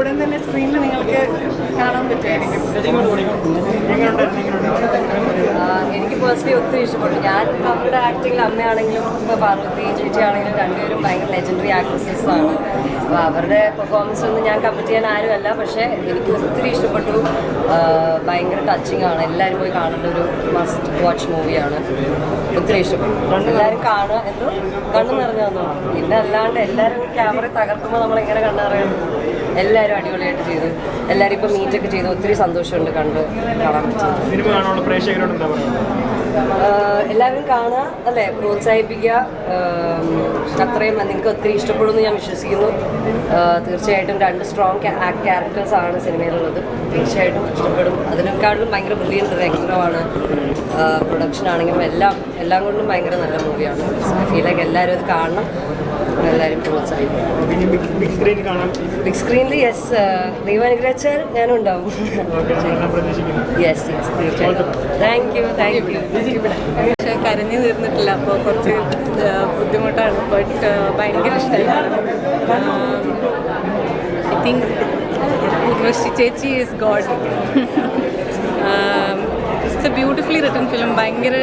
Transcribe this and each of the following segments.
ഉടൻ തന്നെ സ്ക്രീനിൽ നിങ്ങൾക്ക് കാണാൻ പറ്റുമായിരിക്കും. എനിക്ക് പേഴ്സണലി ഒത്തിരി ഇഷ്ടപ്പെട്ടു. ഞാൻ അവരുടെ ആക്ടിങ്ങിൽ അമ്മയാണെങ്കിലും ഇപ്പോൾ പാർവതി ചേച്ചി ആണെങ്കിലും രണ്ടുപേരും ഭയങ്കര ലെജൻഡറി ആക്ട്രസസ് ആണ്. അപ്പോൾ അവരുടെ പെർഫോമൻസ് ഒന്നും ഞാൻ കമ്പറ്റ് ചെയ്യാൻ ആരുമല്ല. പക്ഷേ എനിക്ക് ഒത്തിരി ഇഷ്ടപ്പെട്ടു. ഭയങ്കര ടച്ചിങ് ആണ്. എല്ലാവരും പോയി കാണേണ്ട ഒരു മസ്റ്റ് വാച്ച് മൂവിയാണ് ഒത്തിരി ഇഷ്ടപ്പെട്ടു എല്ലാവരും കാണുക എന്തോ കണ്ണു നിറഞ്ഞു വന്നു. പിന്നെ അല്ലാണ്ട് എല്ലാവരും ക്യാമറ തകർക്കുമ്പോൾ നമ്മൾ എങ്ങനെ കണ്ണറിയാം എല്ലാവരും അടിപൊളിയായിട്ട് ചെയ്തു. എല്ലാവരും ഇപ്പോൾ മീറ്റൊക്കെ ചെയ്തു ഒത്തിരി സന്തോഷമുണ്ട് കണ്ട് കാണാൻ പറ്റി എല്ലാവരും കാണുക അല്ലേ? പ്രോത്സാഹിപ്പിക്കുക. അത്രയും നിങ്ങൾക്ക് ഒത്തിരി ഇഷ്ടപ്പെടുമെന്ന് ഞാൻ വിശ്വസിക്കുന്നു. തീർച്ചയായിട്ടും രണ്ട് സ്ട്രോങ് ക്യാരക്ടേഴ്സ് ആണ് സിനിമയിലുള്ളത്. തീർച്ചയായിട്ടും ഇഷ്ടപ്പെടും. അതിനേക്കാളും ഭയങ്കര ബ്രില്യൻ ഡയറക്ടറുമാണ് പ്രൊഡക്ഷൻ ആണെങ്കിലും എല്ലാം എല്ലാം കൊണ്ടും ഭയങ്കര നല്ല മൂവിയാണ് ഫീൽ ലൈക്ക് എല്ലാവരും അത് കാണണം. എല്ലാവരും പ്രോത്സാഹിപ്പിക്കും. ബിഗ് സ്ക്രീനിൽ യെസ് ദൈവം അനുഗ്രഹിച്ചാൽ ഞാനും ഉണ്ടാവും യെസ് യെസ് തീർച്ചയായിട്ടും. താങ്ക് യു താങ്ക് യു പക്ഷേ കരഞ്ഞു തീർന്നിട്ടില്ല അപ്പോൾ കുറച്ച് ബുദ്ധിമുട്ടാണ്. ബട്ട് ഭയങ്കര ഇഷ്ടമായി ഐ തിങ്ക് ഉർവശി ചേച്ചി is god it's a beautifully written film ഭയങ്കര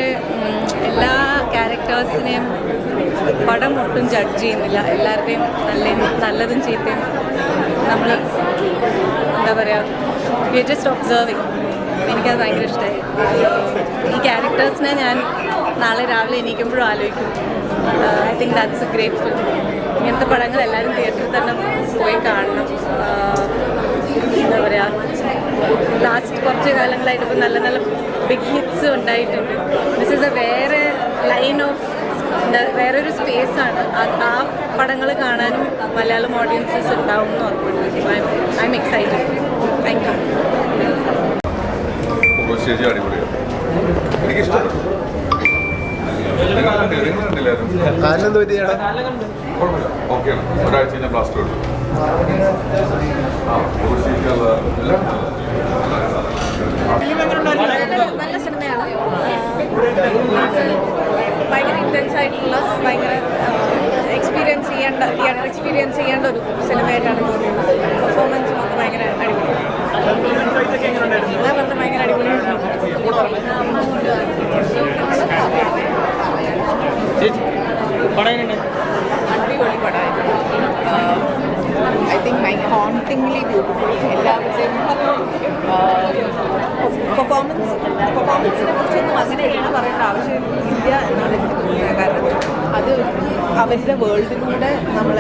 എല്ലാ ക്യാരക്ടേഴ്സിനെയും പടം ഒട്ടും ജഡ്ജ് ചെയ്യുന്നില്ല. എല്ലാവരുടെയും നല്ല നല്ലതും ചീത്തയും നമ്മൾ എന്താ പറയുക വി ജസ്റ്റ് ഒബ്സർവിങ് എനിക്കത് ഭയങ്കര ഇഷ്ടമായി ഈ ക്യാരക്ടേഴ്സിനെ ഞാൻ നാളെ രാവിലെ എണീക്കുമ്പോഴും ആലോചിക്കും. I think that's a great ഇങ്ങനത്തെ പടങ്ങൾ എല്ലാവരും തിയേറ്ററിൽ തന്നെ പോയി കാണണം. എന്താ പറയുക ലാസ്റ്റ് കുറച്ച് കാലങ്ങളായിട്ട് ഇപ്പോൾ നല്ല നല്ല ബിഗ് ഹിറ്റ്സ് ഉണ്ടായിട്ടുണ്ട്. ദിസ് ഇസ് എ വേറെ ലൈൻ ഓഫ് വേറൊരു സ്പേസ് ആണ്. ആ- പടങ്ങൾ കാണാനും മലയാളം ഓഡിയൻസസ് ഉണ്ടാവും എന്ന് ഉറപ്പുണ്ട്. I'm excited thank you ചേച്ചി അടിപൊളിയാണ്. എനിക്ക് ഇഷ്ടപ്പെട്ടു നിങ്ങൾ കണ്ടില്ലായിരുന്നു കുഴപ്പമില്ല. ഓക്കെയാണ് ഒരാഴ്ച ബ്ലാസ്റ്റ് ആ എല്ലാം നല്ല സിനിമയാണ് ഭയങ്കര ഇന്റൻസ് ആയിട്ടുള്ള ഭയങ്കര എക്സ്പീരിയൻസ് ചെയ്യേണ്ട തിയേറ്റർ എക്സ്പീരിയൻസ് ചെയ്യേണ്ട ഒരു സിനിമയായിട്ടാണ് തോന്നിയത് പെർഫോമൻസ് ഒക്കെ ഭയങ്കര അടിപൊളിയാണ് ഭയങ്കര അടിപൊളിയാണ് അടിപൊളി പടമായിരുന്നു ഐ തിങ്ക് ഭയങ്കര ഹോണ്ടിങ്ലി ബ്യൂട്ടിഫുൾ എല്ലാവരുടെയും പെർഫോമൻസ് പെർഫോമൻസിനെ കുറിച്ചൊന്നും അങ്ങനെ എടുത്ത് പറയേണ്ട ആവശ്യമില്ല എന്നാണ് എനിക്ക് തോന്നിയത് കാരണം അത് അവരുടെ വേൾഡിലൂടെ നമ്മൾ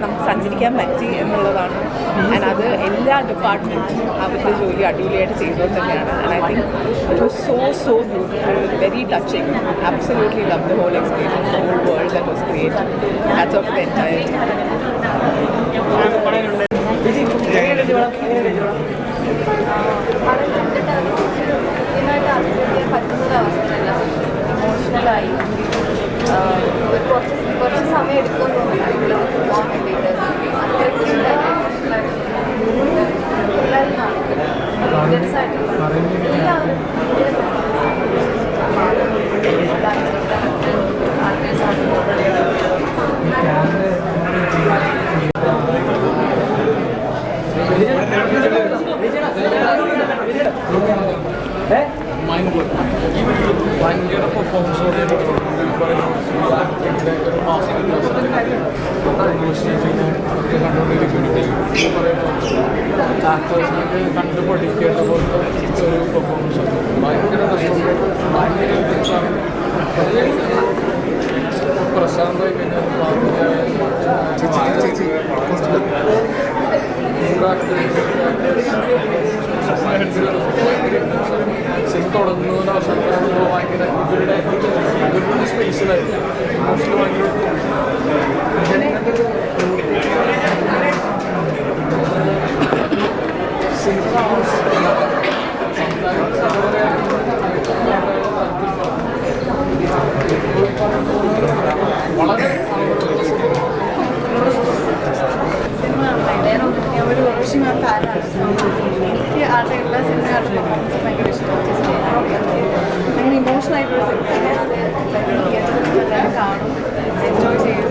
നമുക്ക് സഞ്ചരിക്കാൻ പറ്റി എന്നുള്ളതാണ്. ആൻഡ് അത് എല്ലാ ഡിപ്പാർട്ട്മെന്റും അവരുടെ ജോലി അടിപൊളിയായിട്ട് ചെയ്തുകൊണ്ട് തന്നെയാണ് and I think it was so so beautiful very touching absolutely love the whole experience the world ചേച്ചി പടം കൃത്യമായിട്ട് അഭിനയിക്കാൻ പറ്റുന്നൊരവസ്ഥയല്ല ഇമോഷണലായി ഒരു കുറച്ച് കുറച്ച് സമയം എടുക്കുമെന്ന് തോന്നുന്നു പോകാൻ വേണ്ടിയിട്ട് അത്രയ്ക്ക് ഇമോഷണലായിട്ട് എല്ലാവരും കാണിക്കും Indians ആയിട്ടുള്ള എല്ലാവരും ഭയങ്കര പെർഫോമൻസോടെ ആക്ടേഴ്സിനൊക്കെ കണ്ട് പഠിക്കേണ്ട പോലത്തെ ഒരു പെർഫോമൻസ് ഭയങ്കര ഭയങ്കര പ്രശാന്തായി ചേച്ചി കുറച്ച് സിനിമ തുടങ്ങുന്ന അവസരത്തിലാകുമ്പോൾ ഭയങ്കര സിനിമ കാണുമ്പോൾ എനിക്ക് ഭയങ്കര ഇഷ്ടമാണ്. അങ്ങനെ ഇമോഷണൽ ആയിട്ടുള്ള സിനിമ കാണും എൻജോയ് ചെയ്യും